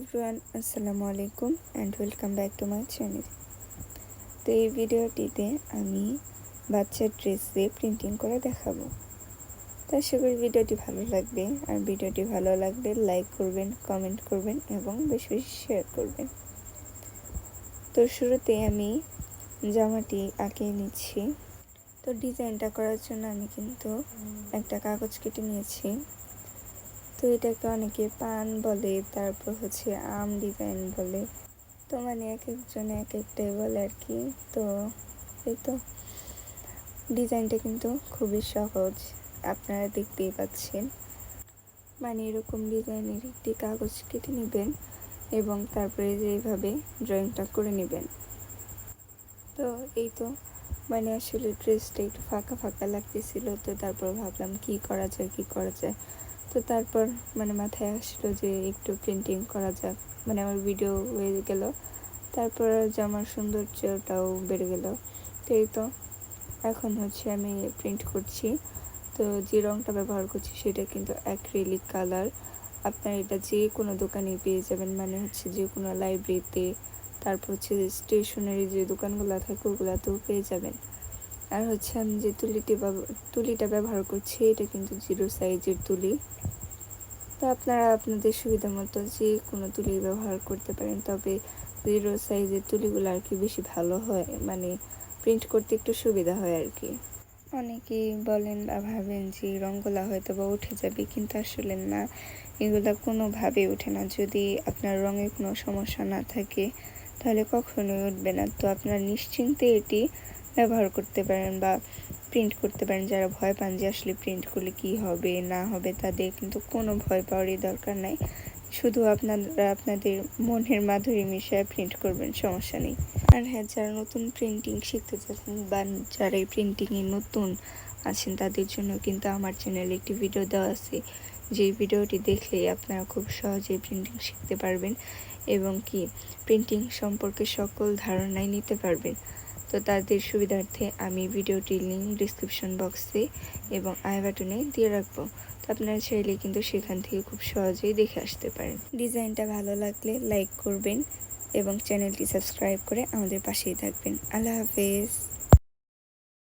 Everyone আসসালামু আলাইকুম and welcome back to my channel তো এই ভিডিওটিতে আমি বাচ্চার ড্রেস দিয়ে প্রিন্টিং করে দেখাবো। তো আশা করি ভিডিওটি ভালো লাগবে। আর ভিডিওটি ভালো লাগলে লাইক করবেন কমেন্ট করবেন এবং বেশি বেশি শেয়ার করবেন। তো শুরুতে আমি জামাটি আঁকিয়ে নিচ্ছি। তো ডিজাইনটা করার জন্য আমি কিন্তু একটা কাগজ কেটে নিয়েছি। তো এটাকে অনেকে পান বলে, তারপর হচ্ছে আম ডিজাইন বলে। তো মানে এক একজনে এক একটাই বলে আর কি। তো এই তো। ডিজাইনটা কিন্তু খুবই সহজ, আপনারা দেখতেই পাচ্ছেন। মানে এরকম ডিজাইনের একটি কাগজ কেটে নেবেন এবং তারপরে যে এইভাবে ড্রয়িংটা করে নেবেন। তো এই তো। মানে আসলে ড্রেসটা একটু ফাঁকা ফাঁকা লাগতেছিল, তো তারপর ভাবলাম কি করা যায়, কি করা যায়। তো তারপর মানে মাথায় আসলো যে একটু প্রিন্টিং করা যাক। মানে আমার ভিডিও হয়ে গেল। তারপর জামার সৌন্দর্যটাও বেড়ে গেল। তো এই তো, এখন হচ্ছে আমি প্রিন্ট করছি। তো যে রঙটা ব্যবহার করছি সেটা কিন্তু অ্যাক্রিলিক কালার আপনার এটা যে কোনো দোকানে পেয়ে যাবেন। মানে হচ্ছে যে কোনো লাইব্রেরিতে তারপর হচ্ছে স্টেশনারি যে দোকানগুলো থাকে, ওগুলোতেও পেয়ে যাবেন। আর হচ্ছে আমি যে তুলিটি তুলিটা ব্যবহার করছি, এটা কিন্তু জিরো সাইজের তুলি। তো আপনারা আপনাদের সুবিধা মতো যে কোনো তুলি ব্যবহার করতে পারেন, তবে জিরো সাইজের তুলিগুলো আর কি বেশি ভালো হয় মানে প্রিন্ট করতে একটু সুবিধা হয় আর কি। অনেকেই বলেন বা ভাবেন যে রঙগুলা হয়তো বা উঠে যাবে, কিন্তু আসলে না, এগুলা কোনোভাবে ওঠে না। যদি আপনার রঙে কোনো সমস্যা না থাকে, তাহলে কখনোই উঠবে না। তো আপনার নিশ্চিন্তে এটি ব্যবহার করতে পারেন বা প্রিন্ট করতে পারেন। যারা ভয় পান যে আসলে প্রিন্ট করলে কি হবে, না হবে, তাদের কিন্তু কোনো ভয় পাওয়ারই দরকার নাই। শুধু আপনারা আপনাদের মনের মাধুরী মিশায় প্রিন্ট করবেন, সমস্যা নেই। আর হ্যাঁ যারা নতুন প্রিন্টিং শিখতে চাচ্ছেন বা যারা এই প্রিন্টিংয়ে নতুন আছেন, তাদের জন্য কিন্তু আমার চ্যানেলে একটি ভিডিও দেওয়া আছে। যে ভিডিওটি দেখলে আপনারা খুব সহজেই প্রিন্টিং শিখতে পারবেন এবং কি প্রিন্টিং সম্পর্কে সকল ধারণাই নিতে পারবেন। তো তাদের সুবিধার্থে আমি ভিডিওটির লিঙ্ক ডিসক্রিপশন বক্সে এবং আই বাটনে দিয়ে রাখব। তো আপনারা চাইলে কিন্তু সেখান থেকে খুব সহজেই দেখে আসতে পারেন। ডিজাইনটা ভালো লাগলে লাইক করবেন এবং চ্যানেলটি সাবস্ক্রাইব করে আমাদের পাশেই থাকবেন। আল্লাহ হাফেজ।